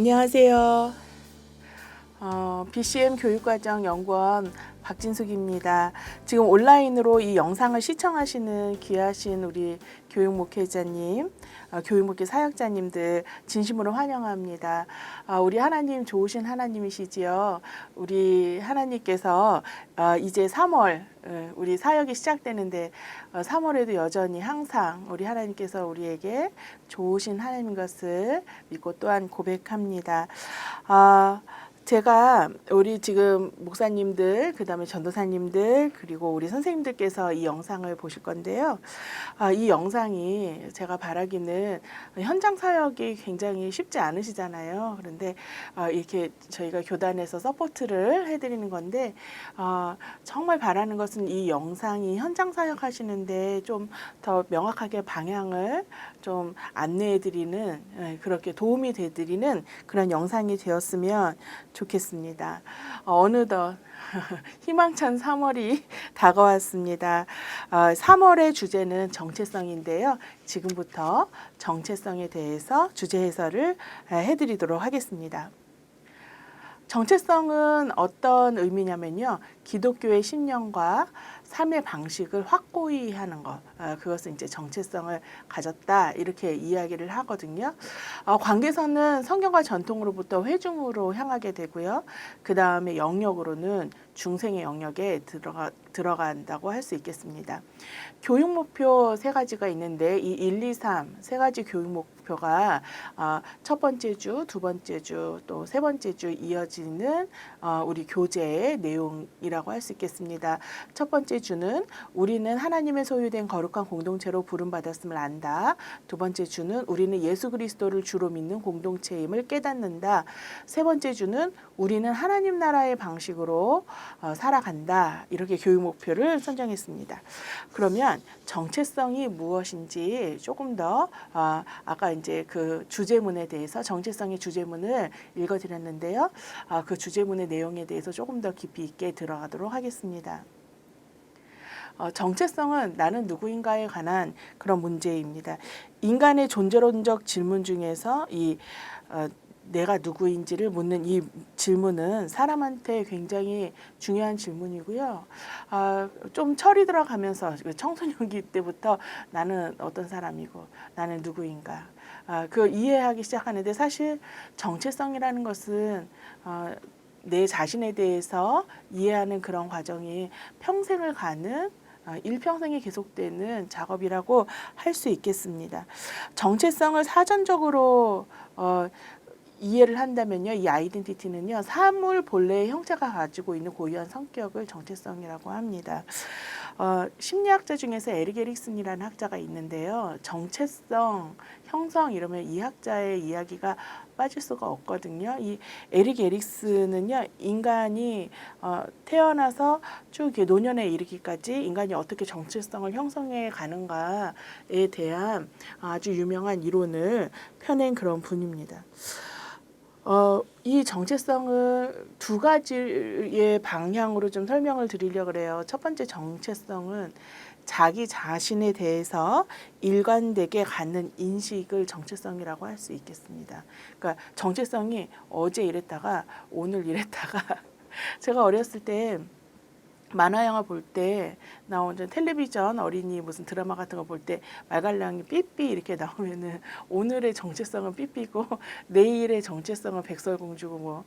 안녕하세요. 어, BCM 교육과정 연구원 박진숙입니다. 지금 온라인으로 이 영상을 시청하시는 귀하신 우리 교육 목회자님, 어, 교육 목회 사역자님들 진심으로 환영합니다. 아, 우리 하나님 좋으신 하나님이시지요. 우리 하나님께서 어, 이제 3월 어, 우리 사역이 시작되는데 어, 3월에도 여전히 항상 우리 하나님께서 우리에게 좋으신 하나님인 것을 믿고 또한 고백합니다. 아, 제가 우리 지금 목사님들, 그 다음에 전도사님들, 그리고 우리 선생님들께서 이 영상을 보실 건데요. 아, 이 영상이 제가 바라기는 현장 사역이 굉장히 쉽지 않으시잖아요. 그런데 아, 이렇게 저희가 교단에서 서포트를 해드리는 건데 아, 정말 바라는 것은 이 영상이 현장 사역 하시는데 좀 더 명확하게 방향을 좀 안내해드리는 예, 그렇게 도움이 되드리는 그런 영상이 되었으면 좋겠습니다. 어, 어느덧 희망찬 3월이 다가왔습니다. 어, 3월의 주제는 정체성인데요. 지금부터 정체성에 대해서 주제 해설을 에, 해드리도록 하겠습니다. 정체성은 어떤 의미냐면요. 기독교의 신념과 삶의 방식을 확고히 하는 것. 어, 그것은 이제 정체성을 가졌다. 이렇게 이야기를 하거든요. 어, 관계선은 성경과 전통으로부터 회중으로 향하게 되고요. 그 다음에 영역으로는 중생의 영역에 들어가, 들어간다고 할 수 있겠습니다. 교육 목표 세 가지가 있는데 이 1, 2, 3 세 가지 교육 목표가 어, 첫 번째 주, 두 번째 주, 또 세 번째 주 이어지는 어, 우리 교재의 내용이라고 할 수 있겠습니다. 첫 번째 주는 우리는 하나님의 소유된 거룩한 공동체로 부름받았음을 안다. 두 번째 주는 우리는 예수 그리스도를 주로 믿는 공동체임을 깨닫는다. 세 번째 주는 우리는 하나님 나라의 방식으로 어, 살아간다. 이렇게 교육 목표를 선정했습니다. 그러면 정체성이 무엇인지 조금 더 어, 아까 이제 그 주제문에 대해서 정체성의 주제문을 읽어드렸는데요. 아, 그 주제문의 내용에 대해서 조금 더 깊이 있게 들어가도록 하겠습니다. 어, 정체성은 나는 누구인가에 관한 그런 문제입니다. 인간의 존재론적 질문 중에서 이 어, 내가 누구인지를 묻는 이 질문은 사람한테 굉장히 중요한 질문이고요. 아, 좀 철이 들어가면서 그 청소년기 때부터 나는 어떤 사람이고 나는 누구인가. 아, 그 이해하기 시작하는데 사실 정체성이라는 것은 어, 내 자신에 대해서 이해하는 그런 과정이 평생을 가는 어, 일평생에 계속되는 작업이라고 할 수 있겠습니다. 정체성을 사전적으로 어, 이해를 한다면요, 이 아이덴티티는요, 사물 본래의 형체가 가지고 있는 고유한 성격을 정체성이라고 합니다. 어, 심리학자 중에서 에릭 에릭슨이라는 학자가 있는데요, 정체성, 형성 이러면 이 학자의 이야기가 빠질 수가 없거든요. 이 에릭 에릭슨은요, 인간이 어, 태어나서 쭉 노년에 이르기까지 인간이 어떻게 정체성을 형성해 가는가에 대한 아주 유명한 이론을 펴낸 그런 분입니다. 어, 이 정체성을 두 가지의 방향으로 좀 설명을 드리려고 그래요. 첫 번째 정체성은 자기 자신에 대해서 일관되게 갖는 인식을 정체성이라고 할 수 있겠습니다. 그러니까 정체성이 어제 이랬다가 오늘 이랬다가 제가 어렸을 때 만화 영화 볼 때 나오는 텔레비전 어린이 무슨 드라마 같은 거 볼 때 말갈량이 삐삐 이렇게 나오면은 오늘의 정체성은 삐삐고 내일의 정체성은 백설공주고 뭐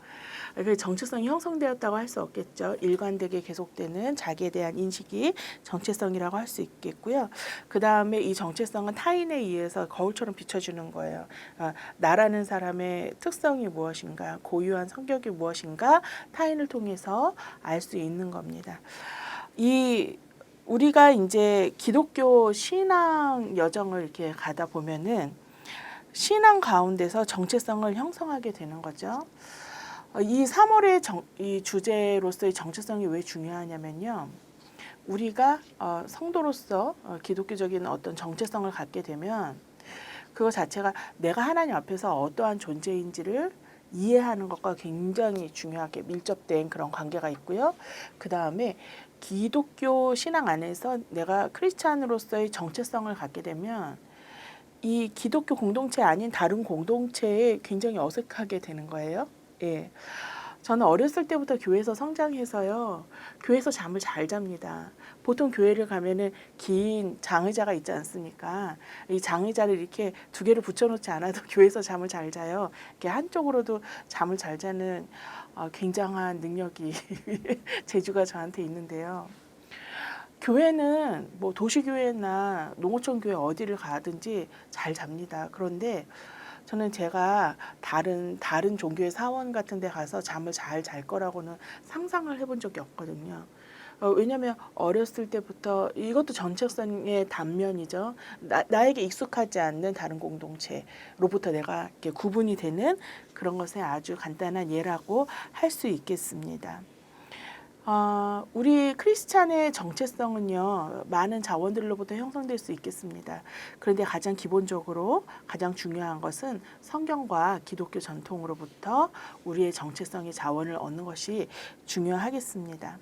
그 정체성이 형성되었다고 할 수 없겠죠. 일관되게 계속되는 자기에 대한 인식이 정체성이라고 할 수 있겠고요. 그 다음에 이 정체성은 타인에 의해서 거울처럼 비춰주는 거예요. 아, 나라는 사람의 특성이 무엇인가, 고유한 성격이 무엇인가 타인을 통해서 알 수 있는 겁니다. 이 우리가 이제 기독교 신앙 여정을 이렇게 가다 보면은 신앙 가운데서 정체성을 형성하게 되는 거죠. 어, 이 3월의 정, 이 주제로서의 정체성이 왜 중요하냐면요. 우리가 어, 성도로서 어, 기독교적인 어떤 정체성을 갖게 되면 그거 자체가 내가 하나님 앞에서 어떠한 존재인지를 이해하는 것과 굉장히 중요하게 밀접된 그런 관계가 있고요. 그 다음에 기독교 신앙 안에서 내가 크리스찬으로서의 정체성을 갖게 되면 이 기독교 공동체 아닌 다른 공동체에 굉장히 어색하게 되는 거예요. 예. 저는 어렸을 때부터 교회에서 성장해서요. 교회에서 잠을 잘 잡니다. 보통 교회를 가면은 긴 장의자가 있지 않습니까? 이 장의자를 이렇게 두 개를 붙여놓지 않아도 교회에서 잠을 잘 자요. 이렇게 한쪽으로도 잠을 잘 자는 어, 굉장한 능력이 재주가 저한테 있는데요. 교회는 뭐 도시교회나 농어촌 교회 어디를 가든지 잘 잡니다. 그런데 저는 제가 다른 다른 종교의 사원 같은 데 가서 잠을 잘 잘 거라고는 상상을 해본 적이 없거든요. 어, 왜냐하면 어렸을 때부터 이것도 정체성의 단면이죠. 나, 나에게 익숙하지 않는 다른 공동체로부터 내가 이렇게 구분이 되는 그런 것의 아주 간단한 예라고 할 수 있겠습니다. 어, 우리 크리스찬의 정체성은요 많은 자원들로부터 형성될 수 있겠습니다. 그런데 가장 기본적으로 가장 중요한 것은 성경과 기독교 전통으로부터 우리의 정체성의 자원을 얻는 것이 중요하겠습니다.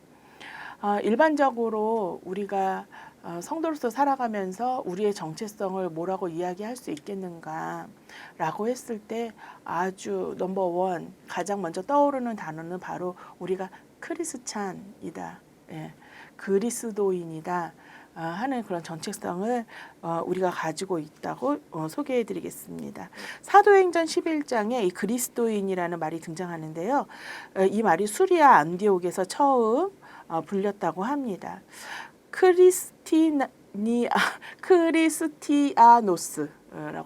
어, 일반적으로 우리가 어, 성도로서 살아가면서 우리의 정체성을 뭐라고 이야기할 수 있겠는가라고 했을 때 아주 넘버 원 가장 먼저 떠오르는 단어는 바로 우리가 크리스찬이다, 예, 그리스도인이다 어, 하는 그런 정체성을 어, 우리가 가지고 있다고 어, 소개해 드리겠습니다. 사도행전 11장에 이 그리스도인이라는 말이 등장하는데요. 어, 이 말이 수리아 안디옥에서 처음 어, 불렸다고 합니다. 크리스티니 아, 크리스티아노스라고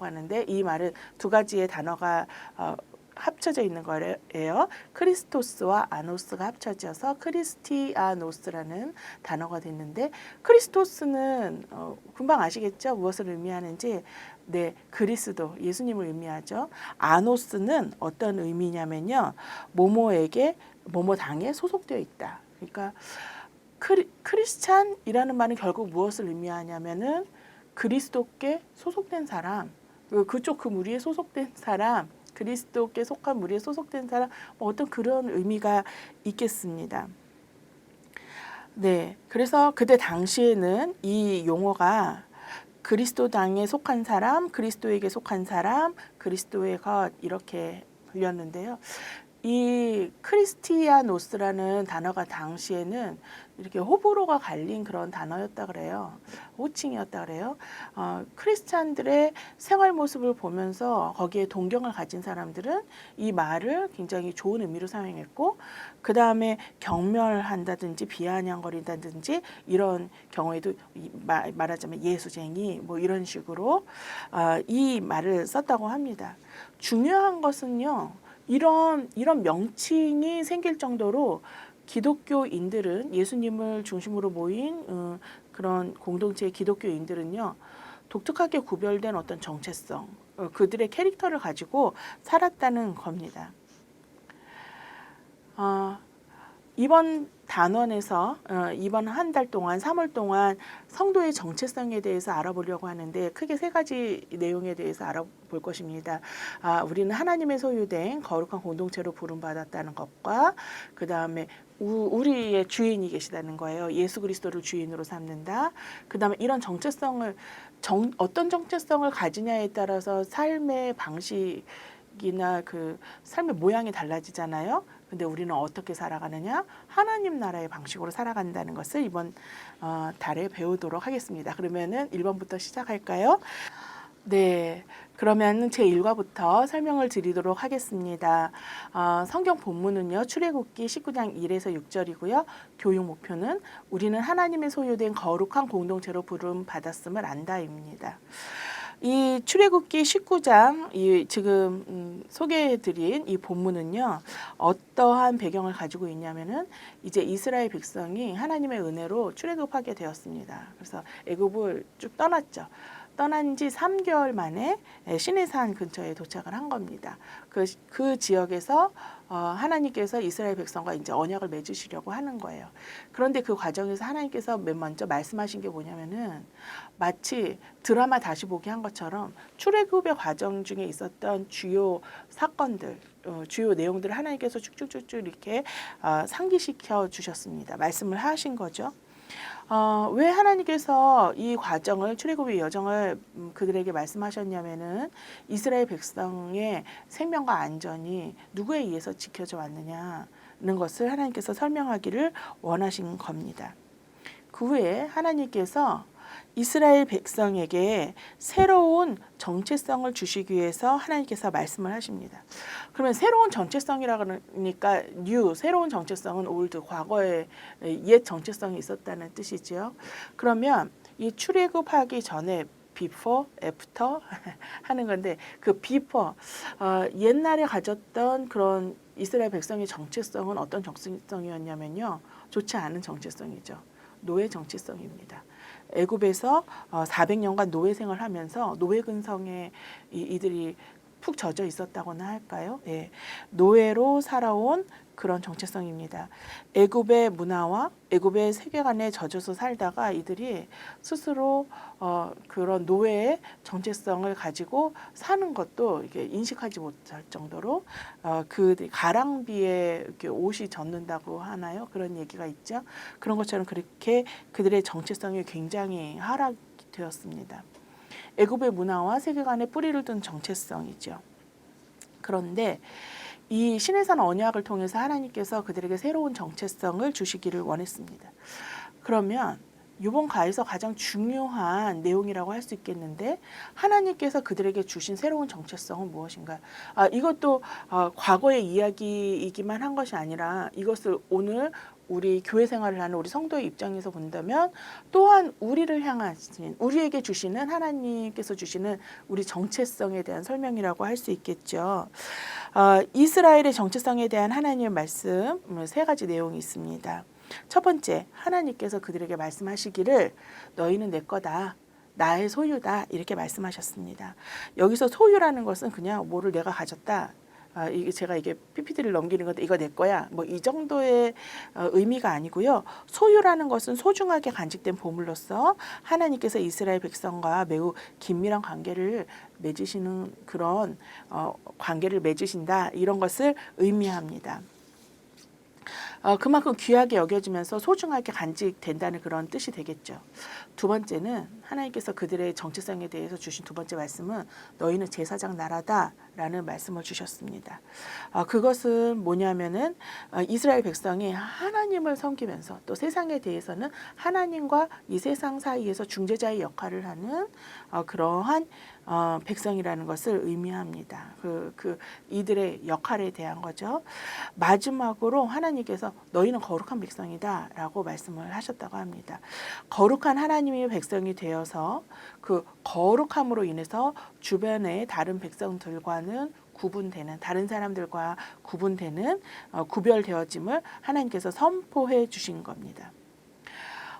하는데 이 말은 두 가지의 단어가 어, 합쳐져 있는 거예요. 크리스토스와 아노스가 합쳐져서 크리스티아노스라는 단어가 됐는데 크리스토스는 어, 금방 아시겠죠? 무엇을 의미하는지 네, 그리스도 예수님을 의미하죠. 아노스는 어떤 의미냐면요. 모모에게 모모 당에 소속되어 있다. 그러니까 크리, 크리스찬이라는 말은 결국 무엇을 의미하냐면은 그리스도께 소속된 사람, 그- 그쪽 그 무리에 소속된 사람, 그리스도께 속한 무리에 소속된 사람, 뭐 어떤 그런 의미가 있겠습니다. 네, 그래서 그때 당시에는 이 용어가 그리스도당에 속한 사람, 그리스도에게 속한 사람, 그리스도의 것 이렇게 불렸는데요. 이 크리스티아노스라는 단어가 당시에는 이렇게 호불호가 갈린 그런 단어였다 그래요. 호칭이었다 그래요. 어, 크리스찬들의 생활 모습을 보면서 거기에 동경을 가진 사람들은 이 말을 굉장히 좋은 의미로 사용했고 그 다음에 경멸한다든지 비아냥거린다든지 이런 경우에도 말하자면 예수쟁이 뭐 이런 식으로 어, 이 말을 썼다고 합니다. 중요한 것은요. 이런 이런 명칭이 생길 정도로 기독교인들은 예수님을 중심으로 모인 어, 그런 공동체의 기독교인들은요 독특하게 구별된 어떤 정체성, 어, 그들의 캐릭터를 가지고 살았다는 겁니다. 어, 이번 단원에서 어, 이번 한 달 동안 3월 동안 성도의 정체성에 대해서 알아보려고 하는데 크게 세 가지 내용에 대해서 알아볼 것입니다. 아, 우리는 하나님의 소유된 거룩한 공동체로 부름받았다는 것과 그 다음에 우리의 주인이 계시다는 거예요. 예수 그리스도를 주인으로 삼는다. 그 다음에 이런 정체성을 정, 어떤 정체성을 가지냐에 따라서 삶의 방식이나 그 삶의 모양이 달라지잖아요. 근데 우리는 어떻게 살아가느냐? 하나님 나라의 방식으로 살아간다는 것을 이번 어, 달에 배우도록 하겠습니다. 그러면은 1번부터 시작할까요? 네. 그러면 제 1과부터 설명을 드리도록 하겠습니다. 어, 성경 본문은요. 출애굽기 19장 1에서 6절이고요. 교육 목표는 우리는 하나님의 소유된 거룩한 공동체로 부름 받았음을 안다입니다. 이 출애굽기 19장 이 지금 음, 소개해드린 이 본문은요 어떠한 배경을 가지고 있냐면은 이제 이스라엘 백성이 하나님의 은혜로 출애굽하게 되었습니다. 그래서 애굽을 쭉 떠났죠. 떠난 지 3개월 만에 시내산 근처에 도착을 한 겁니다. 그, 그 지역에서 어, 하나님께서 이스라엘 백성과 이제 언약을 맺으시려고 하는 거예요. 그런데 그 과정에서 하나님께서 맨 먼저 말씀하신 게 뭐냐면은 마치 드라마 다시 보기 한 것처럼 출애굽의 과정 중에 있었던 주요 사건들, 어, 주요 내용들을 하나님께서 쭉쭉쭉쭉 이렇게 어, 상기시켜 주셨습니다. 말씀을 하신 거죠. 어, 왜 하나님께서 이 과정을 출애굽의 여정을 음, 그들에게 말씀하셨냐면은 이스라엘 백성의 생명과 안전이 누구에 의해서 지켜져 왔느냐는 것을 하나님께서 설명하기를 원하신 겁니다. 그 후에 하나님께서 이스라엘 백성에게 새로운 정체성을 주시기 위해서 하나님께서 말씀을 하십니다. 그러면 새로운 정체성이라 그러니까 new 새로운 정체성은 old 과거에 옛 정체성이 있었다는 뜻이죠. 그러면 이 출애굽하기 전에 before, after 하는 건데 그 before 어, 옛날에 가졌던 그런 이스라엘 백성의 정체성은 어떤 정체성이었냐면요. 좋지 않은 정체성이죠. 노예 정체성입니다. 애굽에서 어, 400년간 노예 생활을 하면서 노예 근성에 이, 이들이 푹 젖어 있었다고나 할까요? 예. 노예로 살아온 그런 정체성입니다. 애굽의 문화와 애굽의 세계관에 젖어서 살다가 이들이 스스로 어, 그런 노예의 정체성을 가지고 사는 것도 이게 인식하지 못할 정도로 어, 그 가랑비에 이렇게 옷이 젖는다고 하나요? 그런 얘기가 있죠. 그런 것처럼 그렇게 그들의 정체성이 굉장히 하락이 되었습니다. 애굽의 문화와 세계관에 뿌리를 둔 정체성이죠. 그런데 이 신의 산 언약을 통해서 하나님께서 그들에게 새로운 정체성을 주시기를 원했습니다. 그러면 이번 가에서 가장 중요한 내용이라고 할 수 있겠는데 하나님께서 그들에게 주신 새로운 정체성은 무엇인가? 아, 이것도 어, 과거의 이야기이기만 한 것이 아니라 이것을 오늘 우리 교회 생활을 하는 우리 성도의 입장에서 본다면 또한 우리를 향하신 우리에게 주시는 하나님께서 주시는 우리 정체성에 대한 설명이라고 할 수 있겠죠. 어, 이스라엘의 정체성에 대한 하나님의 말씀 음, 세 가지 내용이 있습니다. 첫 번째, 하나님께서 그들에게 말씀하시기를 너희는 내 거다. 나의 소유다. 이렇게 말씀하셨습니다. 여기서 소유라는 것은 그냥 뭐를 내가 가졌다. 아, 이게 제가 이게 PPT를 넘기는 건데 이거 내 거야. 뭐 이 정도의 어, 의미가 아니고요. 소유라는 것은 소중하게 간직된 보물로서 하나님께서 이스라엘 백성과 매우 긴밀한 관계를 맺으시는 그런 어, 관계를 맺으신다 이런 것을 의미합니다. 어, 그만큼 귀하게 여겨지면서 소중하게 간직된다는 그런 뜻이 되겠죠. 두 번째는 하나님께서 그들의 정체성에 대해서 주신 두 번째 말씀은 너희는 제사장 나라다라는 말씀을 주셨습니다. 어, 그것은 뭐냐면은 어, 이스라엘 백성이 하나님을 섬기면서 또 세상에 대해서는 하나님과 이 세상 사이에서 중재자의 역할을 하는 어, 그러한 어, 백성이라는 것을 의미합니다. 그, 그 이들의 역할에 대한 거죠. 마지막으로 하나님께서 너희는 거룩한 백성이다 라고 말씀을 하셨다고 합니다. 거룩한 하나님의 백성이 되어서 그 거룩함으로 인해서 주변의 다른 백성들과는 구분되는 다른 사람들과 구분되는 어, 구별되어짐을 하나님께서 선포해 주신 겁니다.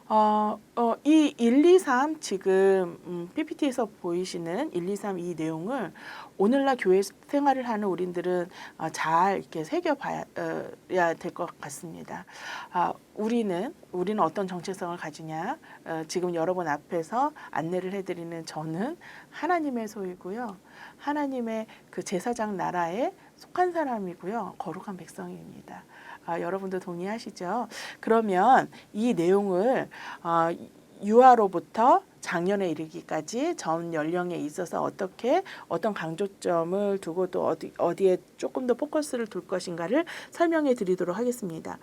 어, 어, 이 1, 2, 3 지금 음, PPT에서 보이시는 1, 2, 3 이 내용을 오늘날 교회 생활을 하는 우리들은 어, 잘 이렇게 새겨봐야 어, 될것 같습니다. 아, 우리는 우리는 어떤 정체성을 가지냐? 어, 지금 여러분 앞에서 안내를 해드리는 저는 하나님의 소유고요. 하나님의 그 제사장 나라에 속한 사람이고요. 거룩한 백성입니다. 아, 여러분도 동의하시죠? 그러면 이 내용을 어, 유아로부터 작년에 이르기까지 전 연령에 있어서 어떻게 어떤 강조점을 두고 또 어디 어디에 조금 더 포커스를 둘 것인가를 설명해 드리도록 하겠습니다.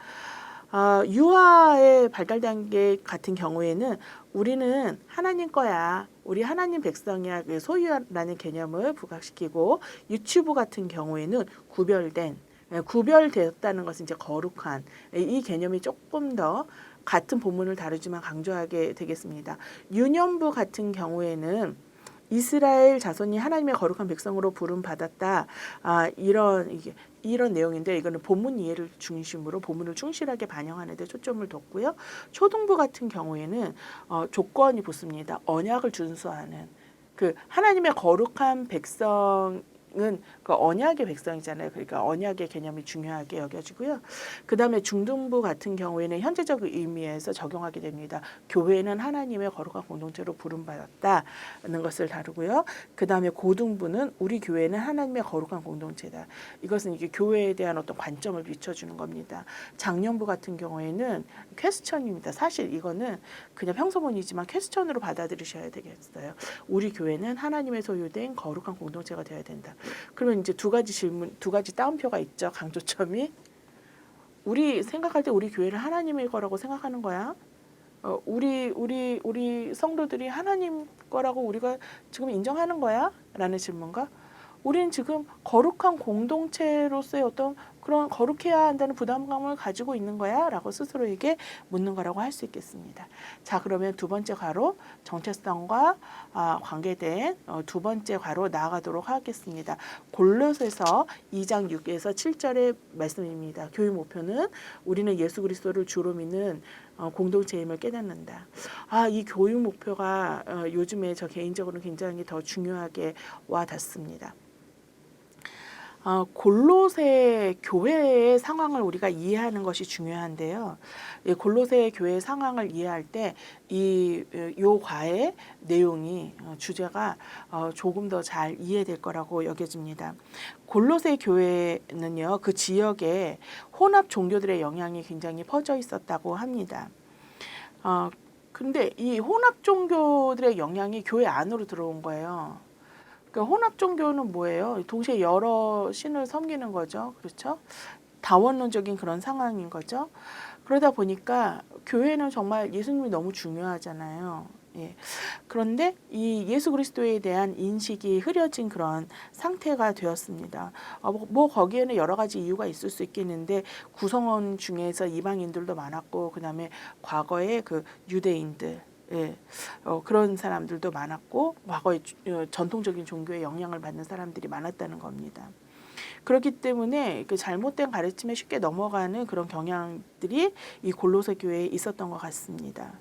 어, 유아의 발달 단계 같은 경우에는 우리는 하나님 거야. 우리 하나님 백성이야. 그 소유라는 개념을 부각시키고 유치부 같은 경우에는 구별된 예, 구별되었다는 것은 이제 거룩한 예, 이 개념이 조금 더 같은 본문을 다루지만 강조하게 되겠습니다. 유년부 같은 경우에는 이스라엘 자손이 하나님의 거룩한 백성으로 부름 받았다. 아, 이런 이게 이런 내용인데 이거는 본문 이해를 중심으로 본문을 충실하게 반영하는 데 초점을 뒀고요. 초등부 같은 경우에는 어, 조건이 붙습니다. 언약을 준수하는 그 하나님의 거룩한 백성 은그 언약의 백성이잖아요. 그러니까 언약의 개념이 중요하게 여겨지고요. 그 다음에 중등부 같은 경우에는 현재적 의미에서 적용하게 됩니다. 교회는 하나님의 거룩한 공동체로 부름받았다는 것을 다루고요. 그 다음에 고등부는 우리 교회는 하나님의 거룩한 공동체다. 이것은 이게 교회에 대한 어떤 관점을 비춰주는 겁니다. 장년부 같은 경우에는 퀘스천입니다. 사실 이거는 그냥 평소문이지만 퀘스천으로 받아들이셔야 되겠어요. 우리 교회는 하나님의 소유된 거룩한 공동체가 되어야 된다. 그러면 이제 두 가지 질문, 두 가지 따옴표가 있죠. 강조점이 우리 생각할 때 우리 교회를 하나님의 거라고 생각하는 거야. 어, 우리 우리 우리 성도들이 하나님 거라고 우리가 지금 인정하는 거야?라는 질문과 우리는 지금 거룩한 공동체로서의 어떤 그런 거룩해야 한다는 부담감을 가지고 있는 거야?라고 스스로에게 묻는 거라고 할 수 있겠습니다. 자, 그러면 두 번째 괄호 정체성과 아, 관계된 어, 두 번째 괄호 나아가도록 하겠습니다. 골로새서 2장 6에서 7절의 말씀입니다. 교육 목표는 우리는 예수 그리스도를 주로 믿는 어, 공동체임을 깨닫는다. 아, 이 교육 목표가 어, 요즘에 저 개인적으로 굉장히 더 중요하게 와 닿습니다. 어, 골로새 교회의 상황을 우리가 이해하는 것이 중요한데요. 이 골로새 교회의 상황을 이해할 때 이 요 과의 내용이 어, 주제가 어, 조금 더 잘 이해될 거라고 여겨집니다. 골로새 교회는요 그 지역에 혼합 종교들의 영향이 굉장히 퍼져 있었다고 합니다. 어, 근데 이 혼합 종교들의 영향이 교회 안으로 들어온 거예요. 그러니까 혼합 종교는 뭐예요? 동시에 여러 신을 섬기는 거죠. 그렇죠? 다원론적인 그런 상황인 거죠. 그러다 보니까 교회는 정말 예수님이 너무 중요하잖아요. 예. 그런데 이 예수 그리스도에 대한 인식이 흐려진 그런 상태가 되었습니다. 어, 뭐, 뭐 거기에는 여러 가지 이유가 있을 수 있겠는데 구성원 중에서 이방인들도 많았고 그다음에 과거에 그 유대인들 예, 어, 그런 사람들도 많았고 과거에 주- 어, 전통적인 종교의 영향을 받는 사람들이 많았다는 겁니다. 그렇기 때문에 그 잘못된 가르침에 쉽게 넘어가는 그런 경향들이 이 골로새 교회에 있었던 것 같습니다.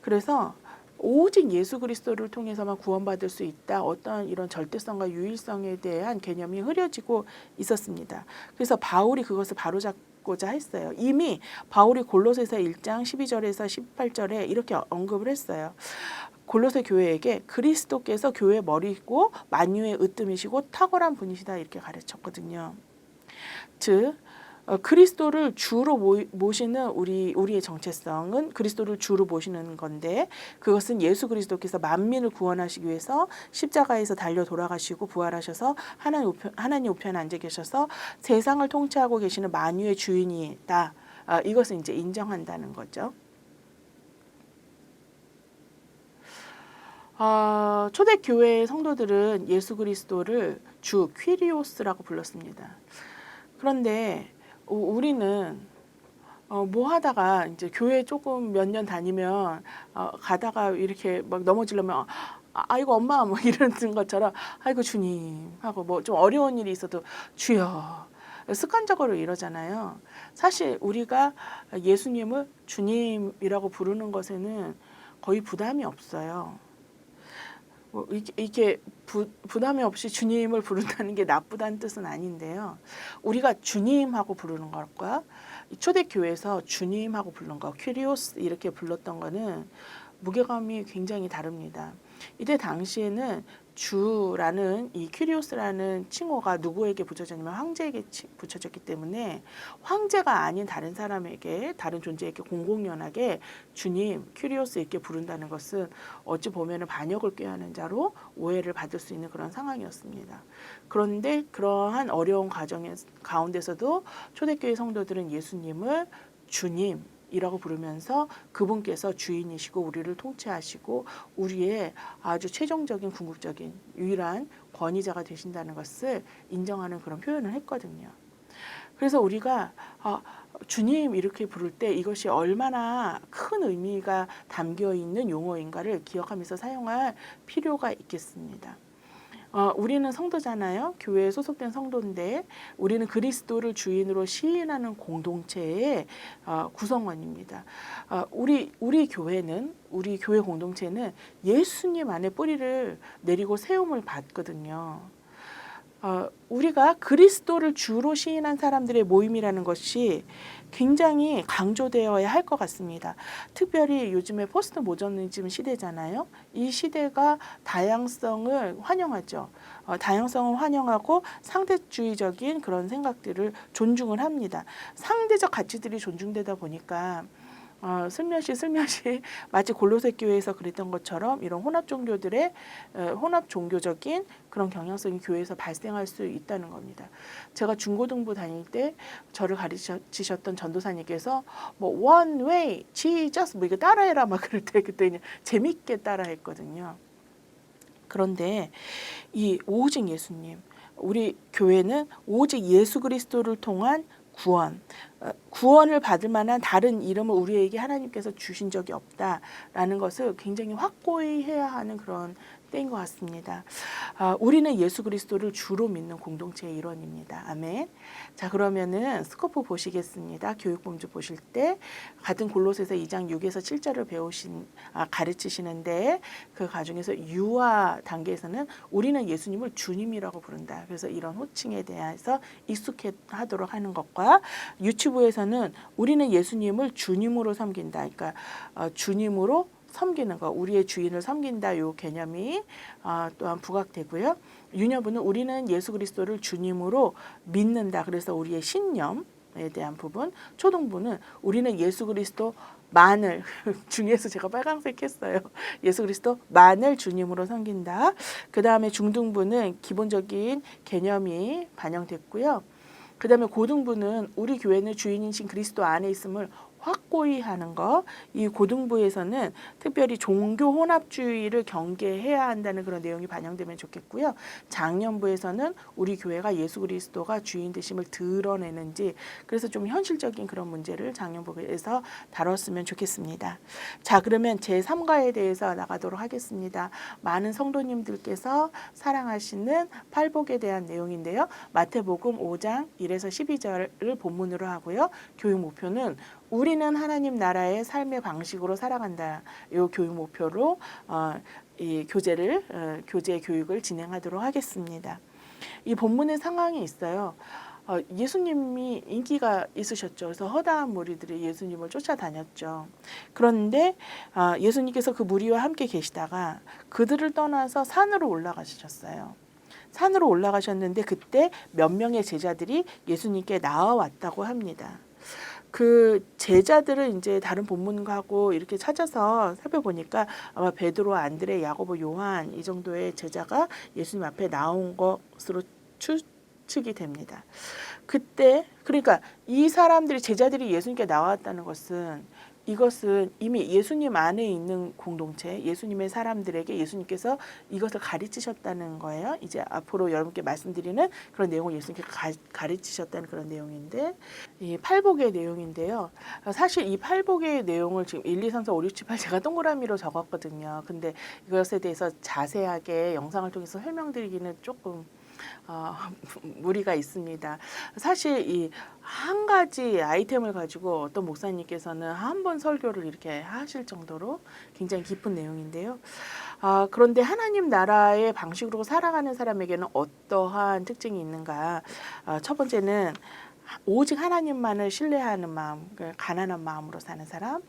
그래서 오직 예수 그리스도를 통해서만 구원받을 수 있다. 어떤 이런 절대성과 유일성에 대한 개념이 흐려지고 있었습니다. 그래서 바울이 그것을 바로잡고 자 했어요. 이미 바울이 골로새서 1장 12절에서 18절에 이렇게 언급을 했어요. 골로새 교회에게 그리스도께서 교회 머리고 만유의 으뜸이시고 탁월한 분이시다 이렇게 가르쳤거든요. 즉 어, 그리스도를 주로 모- 모시는 우리 우리의 정체성은 그리스도를 주로 모시는 건데 그것은 예수 그리스도께서 만민을 구원하시기 위해서 십자가에서 달려 돌아가시고 부활하셔서 하나님 우편, 하나님 우편에 앉아 계셔서 세상을 통치하고 계시는 만유의 주인이다. 아, 이것을 이제 인정한다는 거죠. 아, 초대 교회의 성도들은 예수 그리스도를 주 퀴리오스라고 불렀습니다. 그런데 우- 우리는 어, 뭐 하다가 이제 교회 조금 몇 년 다니면 어, 가다가 이렇게 막 넘어지려면 아, 아이고 엄마 뭐 이러는 것처럼 아이고 주님 하고 뭐 좀 어려운 일이 있어도 주여 습관적으로 이러잖아요. 사실 우리가 예수님을 주님이라고 부르는 것에는 거의 부담이 없어요. 뭐 이게, 부, 부담이 없이 주님을 부른다는 게 나쁘다는 뜻은 아닌데요. 우리가 주님하고 부르는 것과 이 초대교회에서 주님하고 부르는 거, 퀴리오스 이렇게 불렀던 거는 무게감이 굉장히 다릅니다. 이때 당시에는 주라는 이 퀴리오스라는 칭호가 누구에게 붙여졌냐면 황제에게 치- 붙여졌기 때문에 황제가 아닌 다른 사람에게 다른 존재에게 공공연하게 주님 퀴리오스 이렇게 부른다는 것은 어찌 보면은 반역을 꾀하는 자로 오해를 받을 수 있는 그런 상황이었습니다. 그런데 그러한 어려운 과정 가운데서도 초대교회 성도들은 예수님을 주님 이라고 부르면서 그분께서 주인이시고 우리를 통치하시고 우리의 아주 최종적인 궁극적인 유일한 권위자가 되신다는 것을 인정하는 그런 표현을 했거든요. 그래서 우리가 아, 주님 이렇게 부를 때 이것이 얼마나 큰 의미가 담겨 있는 용어인가를 기억하면서 사용할 필요가 있겠습니다. 어, 우리는 성도잖아요. 교회에 소속된 성도인데 우리는 그리스도를 주인으로 시인하는 공동체의 어, 구성원입니다. 어, 우리 우리 교회는 우리 교회 공동체는 예수님 안에 뿌리를 내리고 세움을 받거든요. 어, 우리가 그리스도를 주로 시인한 사람들의 모임이라는 것이 굉장히 강조되어야 할 것 같습니다. 특별히 요즘에 포스트 모더니즘 시대잖아요. 이 시대가 다양성을 환영하죠. 어, 다양성을 환영하고 상대주의적인 그런 생각들을 존중을 합니다. 상대적 가치들이 존중되다 보니까 어, 슬며시 슬며시 마치 골로새 교회에서 그랬던 것처럼 이런 혼합 종교들의 어, 혼합 종교적인 그런 경향성이 교회에서 발생할 수 있다는 겁니다. 제가 중고등부 다닐 때 저를 가르치셨던 전도사님께서 뭐 one way, Jesus 뭐 이거 따라해라 막 그럴 때 그때 그냥 재밌게 따라했거든요. 그런데 이 오직 예수님, 우리 교회는 오직 예수 그리스도를 통한 구원, 어, 구원을 받을 만한 다른 이름을 우리에게 하나님께서 주신 적이 없다라는 것을 굉장히 확고히 해야 하는 그런 때인 것 같습니다. 아, 우리는 예수 그리스도를 주로 믿는 공동체의 일원입니다. 아멘. 자 그러면은 스코프 보시겠습니다. 교육본주 보실 때 같은 골로새서 2장 6에서 7절을 배우신 아, 가르치시는데 그 가중에서 유아 단계에서는 우리는 예수님을 주님이라고 부른다. 그래서 이런 호칭에 대해서 익숙하도록 하는 것과 유튜브에서는 우리는 예수님을 주님으로 섬긴다. 그러니까 어, 주님으로 섬기는 거, 우리의 주인을 섬긴다 요 개념이 어, 또한 부각되고요. 유녀부는 우리는 예수 그리스도를 주님으로 믿는다. 그래서 우리의 신념에 대한 부분. 초등부는 우리는 예수 그리스도 만을 중에서 제가 빨강색 했어요. 예수 그리스도 만을 주님으로 섬긴다. 그 다음에 중등부는 기본적인 개념이 반영됐고요. 그 다음에 고등부는 우리 교회는 주인이신 그리스도 안에 있음을 확고히 하는 거. 이 고등부에서는 특별히 종교 혼합주의를 경계해야 한다는 그런 내용이 반영되면 좋겠고요. 장년부에서는 우리 교회가 예수 그리스도가 주인 되심을 드러내는지 그래서 좀 현실적인 그런 문제를 장년부에서 다뤘으면 좋겠습니다. 자, 그러면 제 3가에 대해서 나가도록 하겠습니다. 많은 성도님들께서 사랑하시는 팔복에 대한 내용인데요. 마태복음 5장 1에서 12절을 본문으로 하고요. 교육 목표는 우리는 하나님 나라의 삶의 방식으로 살아간다. 이 교육 목표로 어, 이 교재를 어, 교재 교육을 진행하도록 하겠습니다. 이 본문의 상황이 있어요. 어, 예수님이 인기가 있으셨죠. 그래서 허다한 무리들이 예수님을 쫓아다녔죠. 그런데 어, 예수님께서 그 무리와 함께 계시다가 그들을 떠나서 산으로 올라가셨어요. 산으로 올라가셨는데 그때 몇 명의 제자들이 예수님께 나와왔다고 합니다. 그 제자들을 이제 다른 본문하고 이렇게 찾아서 살펴보니까 아마 베드로, 안드레, 야고보, 요한 이 정도의 제자가 예수님 앞에 나온 것으로 추측이 됩니다. 그때 그러니까 이 사람들이 제자들이 예수님께 나왔다는 것은 이것은 이미 예수님 안에 있는 공동체, 예수님의 사람들에게 예수님께서 이것을 가르치셨다는 거예요. 이제 앞으로 여러분께 말씀드리는 그런 내용을 예수님께 가, 가르치셨다는 그런 내용인데 이 팔복의 내용인데요. 사실 이 팔복의 내용을 지금 1, 2, 3, 4, 5, 6, 7, 8 제가 동그라미로 적었거든요. 근데 이것에 대해서 자세하게 영상을 통해서 설명드리기는 조금 어, 무리가 있습니다. 사실 이 한 가지 아이템을 가지고 어떤 목사님께서는 한 번 설교를 이렇게 하실 정도로 굉장히 깊은 내용인데요. 아, 그런데 하나님 나라의 방식으로 살아가는 사람에게는 어떠한 특징이 있는가? 아, 첫 번째는 오직 하나님만을 신뢰하는 마음, 그 가난한 마음으로 사는 사람.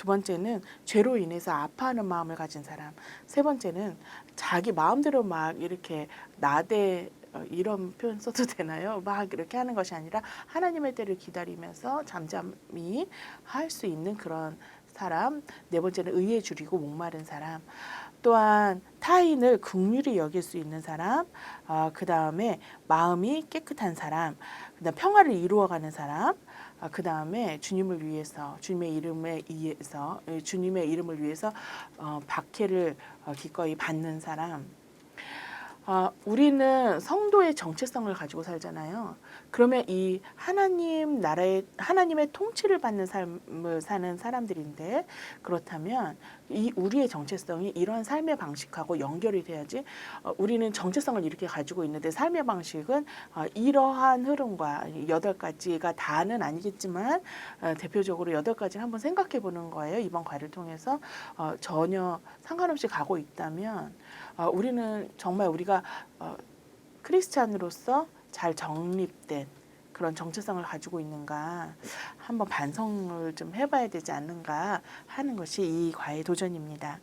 두 번째는 죄로 인해서 아파하는 마음을 가진 사람. 세 번째는 자기 마음대로 막 이렇게 나대 어, 이런 표현 써도 되나요? 막 이렇게 하는 것이 아니라 하나님의 때를 기다리면서 잠잠히 할 수 있는 그런 사람. 네 번째는 의에 줄이고 목마른 사람. 또한 타인을 극률히 여길 수 있는 사람. 어, 그 다음에 마음이 깨끗한 사람. 그다음 평화를 이루어가는 사람. 아, 그 다음에 주님을 위해서 주님의 이름에 의해서 예, 주님의 이름을 위해서 어, 박해를 어, 기꺼이 받는 사람. 아, 우리는 성도의 정체성을 가지고 살잖아요. 그러면 이 하나님 나라의 하나님의 통치를 받는 삶을 사는 사람들인데 그렇다면 이 우리의 정체성이 이런 삶의 방식하고 연결이 돼야지 어, 우리는 정체성을 이렇게 가지고 있는데 삶의 방식은 어, 이러한 흐름과 여덟 가지가 다는 아니겠지만 어, 대표적으로 여덟 가지를 한번 생각해 보는 거예요. 이번 과를 통해서 어, 전혀 상관없이 가고 있다면 어, 우리는 정말 우리가 어, 크리스찬으로서 잘 정립된 그런 정체성을 가지고 있는가 한번 반성을 좀 해봐야 되지 않는가 하는 것이 이 과의 도전입니다.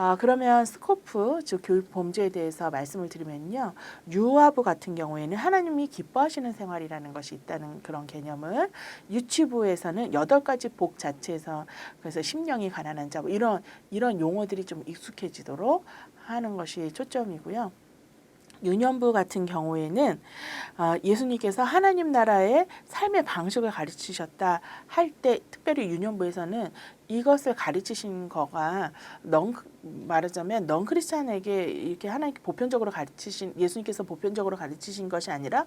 아, 그러면 스코프 즉 교육 범죄에 대해서 말씀을 드리면요 유아부 같은 경우에는 하나님이 기뻐하시는 생활이라는 것이 있다는 그런 개념을 유치부에서는 여덟 가지 복 자체에서 그래서 심령이 가난한 자 뭐 이런 이런 용어들이 좀 익숙해지도록 하는 것이 초점이고요. 유년부 같은 경우에는 어, 예수님께서 하나님 나라의 삶의 방식을 가르치셨다 할 때 특별히 유년부에서는 이것을 가르치신 거가 넌 말하자면 넌 크리스찬에게 이렇게 하나님께 보편적으로 가르치신 예수님께서 보편적으로 가르치신 것이 아니라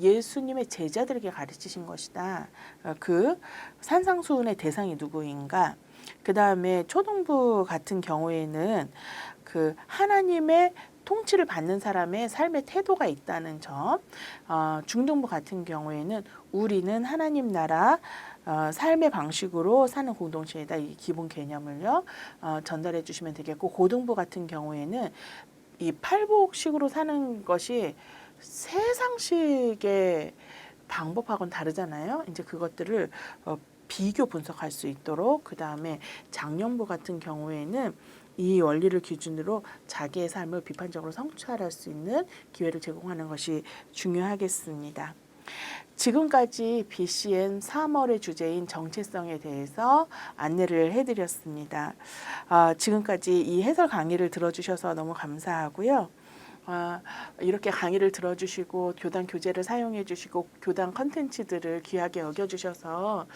예수님의 제자들에게 가르치신 것이다. 어, 그 산상수훈의 대상이 누구인가? 그 다음에 초등부 같은 경우에는 그 하나님의 통치를 받는 사람의 삶의 태도가 있다는 점, 어, 중등부 같은 경우에는 우리는 하나님 나라 어, 삶의 방식으로 사는 공동체이다. 이 기본 개념을요 어, 전달해 주시면 되겠고 고등부 같은 경우에는 이 팔복식으로 사는 것이 세상식의 방법하고는 다르잖아요. 이제 그것들을 어, 비교 분석할 수 있도록. 그 다음에 장년부 같은 경우에는 이 원리를 기준으로 자기의 삶을 비판적으로 성찰할 수 있는 기회를 제공하는 것이 중요하겠습니다. 지금까지 BCN 3월의 주제인 정체성에 대해서 안내를 해드렸습니다. 아, 지금까지 이 해설 강의를 들어주셔서 너무 감사하고요. 아, 이렇게 강의를 들어주시고 교단 교재를 사용해 주시고 교단 컨텐츠들을 귀하게 여겨주셔서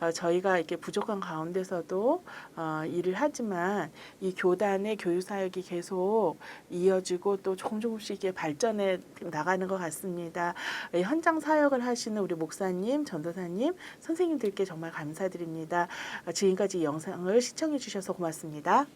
어, 저희가 이렇게 부족한 가운데서도 어, 일을 하지만 이 교단의 교육 사역이 계속 이어지고 또 조금 조금씩 이렇게 발전해 나가는 것 같습니다. 이 현장 사역을 하시는 우리 목사님, 전도사님, 선생님들께 정말 감사드립니다. 어, 지금까지 이 영상을 시청해 주셔서 고맙습니다.